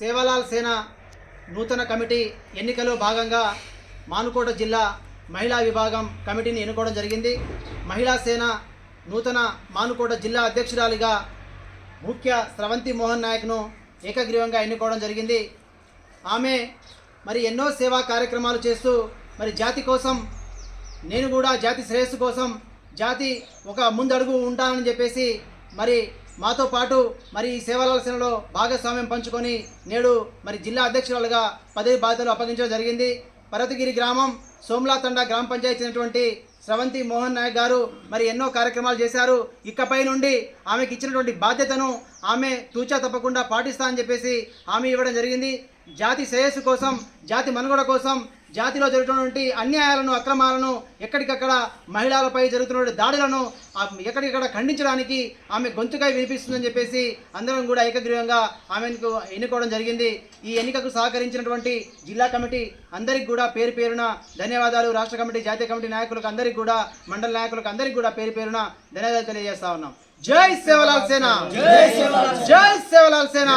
సేవలాల్ సేన నూతన కమిటీ ఎన్నికలో భాగంగా మానుకోట జిల్లా మహిళా విభాగం కమిటీని ఎన్నుకోవడం జరిగింది. మహిళా సేన నూతన మానుకోట జిల్లా అధ్యక్షురాలిగా ముఖ్య స్రవంతి మోహన్ నాయక్ను ఏకగ్రీవంగా ఎన్నుకోవడం జరిగింది. ఆమె మరి ఎన్నో సేవా కార్యక్రమాలు చేస్తూ మరి జాతి కోసం నేను కూడా జాతి శ్రేయస్సు కోసం జాతి ఒక ముందడుగు ఉంటానని చెప్పేసి మరి మాతో పాటు మరి ఈ సేవల భాగస్వామ్యం పంచుకొని నేడు మరి జిల్లా అధ్యక్షురాలుగా పదవి బాధ్యతలు అప్పగించడం జరిగింది. పర్వతగిరి గ్రామం సోమ్లాతండ గ్రామ పంచాయతీ చెందినటువంటి స్రవంతి మోహన్ నాయక్ గారు మరి ఎన్నో కార్యక్రమాలు చేశారు. ఇకపై నుండి ఆమెకి ఇచ్చినటువంటి బాధ్యతను ఆమె తూచా తప్పకుండా పాటిస్తా అని చెప్పేసి హామీ ఇవ్వడం జరిగింది. జాతి శ్రేయస్సు కోసం జాతి మనుగడ కోసం జాతిలో జరుగుతున్నటువంటి అన్యాయాలను అక్రమాలను ఎక్కడికక్కడ మహిళలపై జరుగుతున్న దాడులను ఎక్కడికక్కడ ఖండించడానికి ఆమె గొంతుకై వినిపిస్తుందని చెప్పేసి అందరం కూడా ఏకగ్రీవంగా ఆమెకు ఎన్నుకోవడం జరిగింది. ఈ ఎన్నికకు సహకరించినటువంటి జిల్లా కమిటీ అందరికి కూడా పేరు పేరున ధన్యవాదాలు. రాష్ట్ర కమిటీ జాతీయ కమిటీ నాయకులకు అందరికి కూడా మండల నాయకులకు అందరికి కూడా పేరు పేరున ధన్యవాదాలు తెలియజేస్తా ఉన్నాం. జై సేవలాల్ సేన! జై సేవలాల్ సేన!